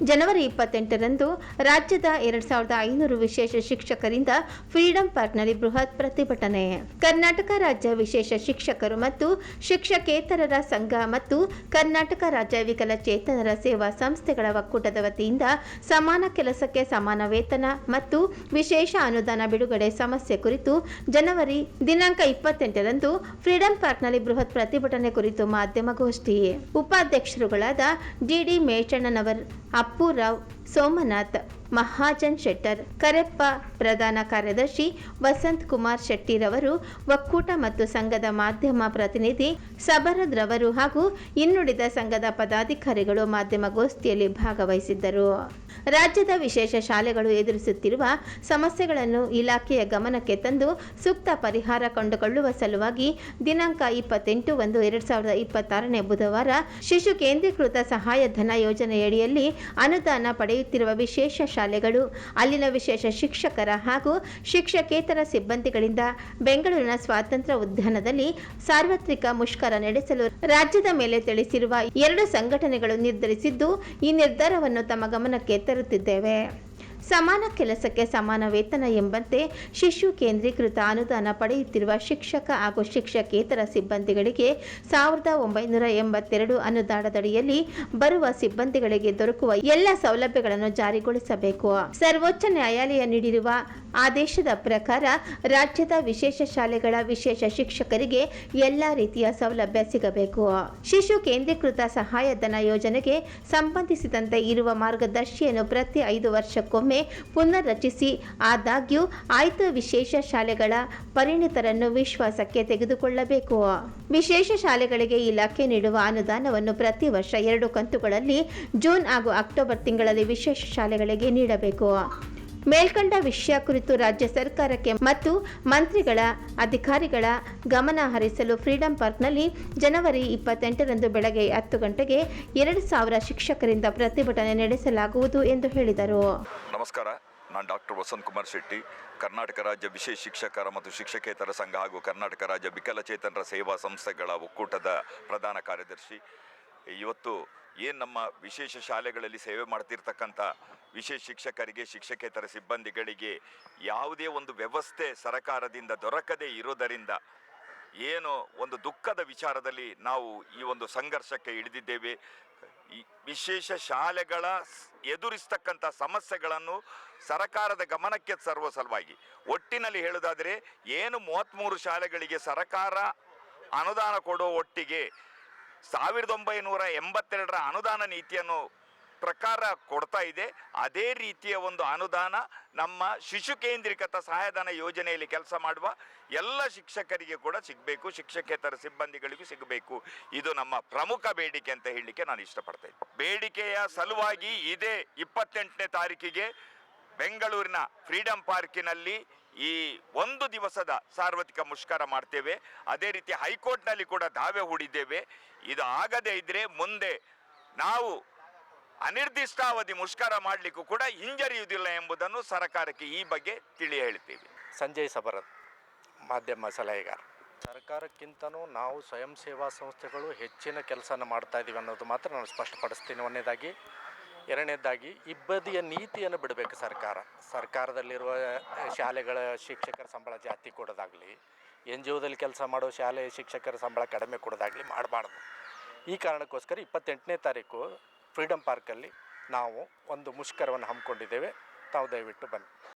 ಜನವರಿ ಇಪ್ಪತ್ತೆಂಟರಂದು ರಾಜ್ಯದ ಎರಡ್ ಸಾವಿರದ ಐನೂರು ವಿಶೇಷ ಶಿಕ್ಷಕರಿಂದ ಫ್ರೀಡಂ ಪಾರ್ಕ್ನಲ್ಲಿ ಬೃಹತ್ ಪ್ರತಿಭಟನೆ. ಕರ್ನಾಟಕ ರಾಜ್ಯ ವಿಶೇಷ ಶಿಕ್ಷಕರು ಮತ್ತು ಶಿಕ್ಷಕೇತರರ ಸಂಘ ಮತ್ತು ಕರ್ನಾಟಕ ರಾಜ್ಯ ವಿಕಲಚೇತನರ ಸೇವಾ ಸಂಸ್ಥೆಗಳ ಒಕ್ಕೂಟದ ವತಿಯಿಂದ ಸಮಾನ ಕೆಲಸಕ್ಕೆ ಸಮಾನ ವೇತನ ಮತ್ತು ವಿಶೇಷ ಅನುದಾನ ಬಿಡುಗಡೆ ಸಮಸ್ಯೆ ಕುರಿತು ಜನವರಿ ದಿನಾಂಕ ಇಪ್ಪತ್ತೆಂಟರಂದು ಫ್ರೀಡಂ ಪಾರ್ಕ್ನಲ್ಲಿ ಬೃಹತ್ ಪ್ರತಿಭಟನೆ ಕುರಿತು ಮಾಧ್ಯಮಗೋಷ್ಠಿ ಉಪಾಧ್ಯಕ್ಷರುಗಳಾದ ಡಿಡಿ ಮೇಚಣ್ಣನವರ್ ಅಪ್ಪುರಾವ್ ಸೋಮನಾಥ್ ಮಹಾಜನ್ ಶೆಟ್ಟರ್, ಕರೆಪ್ಪ ಪ್ರಧಾನ ಕಾರ್ಯದರ್ಶಿ ವಸಂತ್ ಕುಮಾರ್ ಶೆಟ್ಟಿರವರು, ಒಕ್ಕೂಟ ಮತ್ತು ಸಂಘದ ಮಾಧ್ಯಮ ಪ್ರತಿನಿಧಿ ಸಬರದ್ರವರು ಹಾಗೂ ಇನ್ನುಳಿದ ಸಂಘದ ಪದಾಧಿಕಾರಿಗಳು ಮಾಧ್ಯಮ ಗೋಷ್ಠಿಯಲ್ಲಿ ಭಾಗವಹಿಸಿದ್ದರು. ರಾಜ್ಯದ ವಿಶೇಷ ಶಾಲೆಗಳು ಎದುರಿಸುತ್ತಿರುವ ಸಮಸ್ಯೆಗಳನ್ನು ಇಲಾಖೆಯ ಗಮನಕ್ಕೆ ತಂದು ಸೂಕ್ತ ಪರಿಹಾರ ಕಂಡುಕೊಳ್ಳುವ ಸಲುವಾಗಿ ದಿನಾಂಕ ಇಪ್ಪತ್ತೆಂಟು ಒಂದು ಎರಡ್ ಸಾವಿರದ ಇಪ್ಪತ್ತಾರನೇ ಬುಧವಾರ ಶಿಶು ಕೇಂದ್ರೀಕೃತ ಸಹಾಯಧನ ಯೋಜನೆಯಡಿಯಲ್ಲಿ ಅನುದಾನ ಪಡೆಯುತ್ತಿರುವ ವಿಶೇಷ ಶಾಲೆಗಳು, ಅಲ್ಲಿನ ವಿಶೇಷ ಶಿಕ್ಷಕರ ಹಾಗೂ ಶಿಕ್ಷಕೇತರ ಸಿಬ್ಬಂದಿಗಳಿಂದ ಬೆಂಗಳೂರಿನ ಸ್ವಾತಂತ್ರ್ಯ ಉದ್ಯಾನದಲ್ಲಿ ಸಾರ್ವತ್ರಿಕ ಮುಷ್ಕರ ನಡೆಸಲು ರಾಜ್ಯದ ಮೇಲೆ ತಿಳಿಸಿರುವ ಎರಡು ಸಂಘಟನೆಗಳು ನಿರ್ಧರಿಸಿದ್ದು, ಈ ನಿರ್ಧಾರವನ್ನು ತಮ್ಮ ಗಮನಕ್ಕೆ ತರುತ್ತಿದ್ದೇವೆ. ಸಮಾನ ಕೆಲಸಕ್ಕೆ ಸಮಾನ ವೇತನ ಎಂಬಂತೆ ಶಿಶು ಕೇಂದ್ರೀಕೃತ ಅನುದಾನ ಪಡೆಯುತ್ತಿರುವ ಶಿಕ್ಷಕ ಹಾಗೂ ಶಿಕ್ಷಕೇತರ ಸಿಬ್ಬಂದಿಗಳಿಗೆ ಸಾವಿರದ ಒಂಬೈನೂರ ಎಂಬತ್ತೆರಡು ಅನುದಾನದಡಿಯಲ್ಲಿ ಬರುವ ಸಿಬ್ಬಂದಿಗಳಿಗೆ ದೊರಕುವ ಎಲ್ಲ ಸೌಲಭ್ಯಗಳನ್ನು ಜಾರಿಗೊಳಿಸಬೇಕು. ಸರ್ವೋಚ್ಚ ನ್ಯಾಯಾಲಯ ನೀಡಿರುವ ಆದೇಶದ ಪ್ರಕಾರ ರಾಜ್ಯದ ವಿಶೇಷ ಶಾಲೆಗಳ ವಿಶೇಷ ಶಿಕ್ಷಕರಿಗೆ ಎಲ್ಲ ರೀತಿಯ ಸೌಲಭ್ಯ ಸಿಗಬೇಕು. ಶಿಶು ಕೇಂದ್ರೀಕೃತ ಸಹಾಯಧನ ಯೋಜನೆಗೆ ಸಂಬಂಧಿಸಿದಂತೆ ಇರುವ ಮಾರ್ಗದರ್ಶಿಯನ್ನು ಪ್ರತಿ ಐದು ವರ್ಷಕ್ಕೊಮ್ಮೆ ಪುನರ್ರಚಿಸಿ. ಆದಾಗ್ಯೂ ಆಯ್ದ ವಿಶೇಷ ಶಾಲೆಗಳ ಪರಿಣಿತರನ್ನು ವಿಶ್ವಾಸಕ್ಕೆ ತೆಗೆದುಕೊಳ್ಳಬೇಕು. ವಿಶೇಷ ಶಾಲೆಗಳಿಗೆ ಇಲಾಖೆ ನೀಡುವ ಅನುದಾನವನ್ನು ಪ್ರತಿ ವರ್ಷ ಎರಡು ಕಂತುಗಳಲ್ಲಿ ಜೂನ್ ಹಾಗೂ ಅಕ್ಟೋಬರ್ ತಿಂಗಳಲ್ಲಿ ವಿಶೇಷ ಶಾಲೆಗಳಿಗೆ ನೀಡಬೇಕು. ಮೇಲ್ಕಂಡ ವಿಷಯ ಕುರಿತು ರಾಜ್ಯ ಸರ್ಕಾರಕ್ಕೆ ಮತ್ತು ಮಂತ್ರಿಗಳ ಅಧಿಕಾರಿಗಳ ಗಮನ ಹರಿಸಲು ಫ್ರೀಡಂ ಪಾರ್ಕ್ನಲ್ಲಿ ಜನವರಿ ಇಪ್ಪತ್ತೆಂಟರಂದು ಬೆಳಗ್ಗೆ ಹತ್ತು ಗಂಟೆಗೆ ಎರಡು ಸಾವಿರ ಶಿಕ್ಷಕರಿಂದ ಪ್ರತಿಭಟನೆ ನಡೆಸಲಾಗುವುದು ಎಂದು ಹೇಳಿದರು. ನಮಸ್ಕಾರ, ನಾನು ಡಾಕ್ಟರ್ ವಸಂತ್ ಕುಮಾರ್ ಶೆಟ್ಟಿ, ಕರ್ನಾಟಕ ರಾಜ್ಯ ವಿಶೇಷ ಶಿಕ್ಷಕರ ಮತ್ತು ಶಿಕ್ಷಕೇತರ ಸಂಘ ಹಾಗೂ ಕರ್ನಾಟಕ ರಾಜ್ಯ ವಿಕಲಚೇತನರ ಸೇವಾ ಸಂಸ್ಥೆಗಳ ಒಕ್ಕೂಟದ ಪ್ರಧಾನ ಕಾರ್ಯದರ್ಶಿ. ಇವತ್ತು ಏನು ನಮ್ಮ ವಿಶೇಷ ಶಾಲೆಗಳಲ್ಲಿ ಸೇವೆ ಮಾಡ್ತಿರ್ತಕ್ಕಂಥ ವಿಶೇಷ ಶಿಕ್ಷಕರಿಗೆ, ಶಿಕ್ಷಕೇತರ ಸಿಬ್ಬಂದಿಗಳಿಗೆ ಯಾವುದೇ ಒಂದು ವ್ಯವಸ್ಥೆ ಸರಕಾರದಿಂದ ದೊರಕದೇ ಇರೋದರಿಂದ ಏನು ಒಂದು ದುಃಖದ ವಿಚಾರದಲ್ಲಿ ನಾವು ಈ ಒಂದು ಸಂಘರ್ಷಕ್ಕೆ ಇಳಿದಿದ್ದೇವೆ. ವಿಶೇಷ ಶಾಲೆಗಳ ಎದುರಿಸ್ತಕ್ಕಂಥ ಸಮಸ್ಯೆಗಳನ್ನು ಸರಕಾರದ ಗಮನಕ್ಕೆ ತರುವ ಸಲುವಾಗಿ ಒಟ್ಟಿನಲ್ಲಿ ಹೇಳುವುದಾದರೆ, ಏನು ಮೂವತ್ತ್ಮೂರು ಶಾಲೆಗಳಿಗೆ ಸರಕಾರ ಅನುದಾನ ಕೊಡೋ ಒಟ್ಟಿಗೆ ಸಾವಿರದ ಒಂಬೈನೂರ ಎಂಬತ್ತೆರಡರ ಅನುದಾನ ನೀತಿಯನ್ನು ಪ್ರಕಾರ ಕೊಡ್ತಾ ಇದೆ. ಅದೇ ರೀತಿಯ ಒಂದು ಅನುದಾನ ನಮ್ಮ ಶಿಶು ಕೇಂದ್ರೀಕೃತ ಸಹಾಯಧನ ಯೋಜನೆಯಲ್ಲಿ ಕೆಲಸ ಮಾಡುವ ಎಲ್ಲ ಶಿಕ್ಷಕರಿಗೆ ಕೂಡ ಸಿಗಬೇಕು. ಶಿಕ್ಷಕೇತರ ಸಿಬ್ಬಂದಿಗಳಿಗೂ ಸಿಗಬೇಕು. ಇದು ನಮ್ಮ ಪ್ರಮುಖ ಬೇಡಿಕೆ ಅಂತ ಹೇಳಲಿಕ್ಕೆ ನಾನು ಇಷ್ಟಪಡ್ತೇನೆ. ಬೇಡಿಕೆಯ ಸಲುವಾಗಿ ಇದೇ ಇಪ್ಪತ್ತೆಂಟನೇ ತಾರೀಕಿಗೆ ಬೆಂಗಳೂರಿನ ಫ್ರೀಡಂ ಪಾರ್ಕಿನಲ್ಲಿ ಈ ಒಂದು ದಿವಸದ ಸಾರ್ವತ್ರಿಕ ಮುಷ್ಕರ ಮಾಡ್ತೇವೆ. ಅದೇ ರೀತಿ ಹೈಕೋರ್ಟ್ನಲ್ಲಿ ಕೂಡ ದಾವೆ ಹೂಡಿದ್ದೇವೆ. ಇದು ಆಗದೇ ಇದ್ರೆ ಮುಂದೆ ನಾವು ಅನಿರ್ದಿಷ್ಟಾವಧಿ ಮುಷ್ಕರ ಮಾಡಲಿಕ್ಕೂ ಕೂಡ ಹಿಂಜರಿಯುವುದಿಲ್ಲ ಎಂಬುದನ್ನು ಸರ್ಕಾರಕ್ಕೆ ಈ ಬಗ್ಗೆ ತಿಳಿ ಹೇಳ್ತೀವಿ ಸಂಜಯ್ ಸಬರತ್ ಮಾಧ್ಯಮ ಸಲಹೆಗಾರ. ಸರ್ಕಾರಕ್ಕಿಂತನೂ ನಾವು ಸ್ವಯಂ ಸೇವಾ ಸಂಸ್ಥೆಗಳು ಹೆಚ್ಚಿನ ಕೆಲಸನ ಮಾಡ್ತಾ ಇದ್ದೀವಿ ಅನ್ನೋದು ಮಾತ್ರ ನಾನು ಸ್ಪಷ್ಟಪಡಿಸ್ತೀನಿ. ಒಂದನೇದಾಗಿ ಎರಡನೇದಾಗಿ ಇಬ್ಬದಿಯ ನೀತಿಯನ್ನು ಬಿಡಬೇಕು ಸರ್ಕಾರ. ಸರ್ಕಾರದಲ್ಲಿರುವ ಶಾಲೆಗಳ ಶಿಕ್ಷಕರ ಸಂಬಳ ಜಾಸ್ತಿ ಕೊಡೋದಾಗಲಿ ಎನ್ ಜಿ ಒದಲ್ಲಿ ಕೆಲಸ ಮಾಡೋ ಶಾಲೆ ಶಿಕ್ಷಕರ ಸಂಬಳ ಕಡಿಮೆ ಕೊಡೋದಾಗಲಿ ಮಾಡಬಾರ್ದು. ಈ ಕಾರಣಕ್ಕೋಸ್ಕರ ಇಪ್ಪತ್ತೆಂಟನೇ ತಾರೀಕು ಫ್ರೀಡಮ್ ಪಾರ್ಕಲ್ಲಿ ನಾವು ಒಂದು ಮುಷ್ಕರವನ್ನು ಹಮ್ಮಿಕೊಂಡಿದ್ದೇವೆ. ತಾವು ದಯವಿಟ್ಟು ಬನ್ನಿ.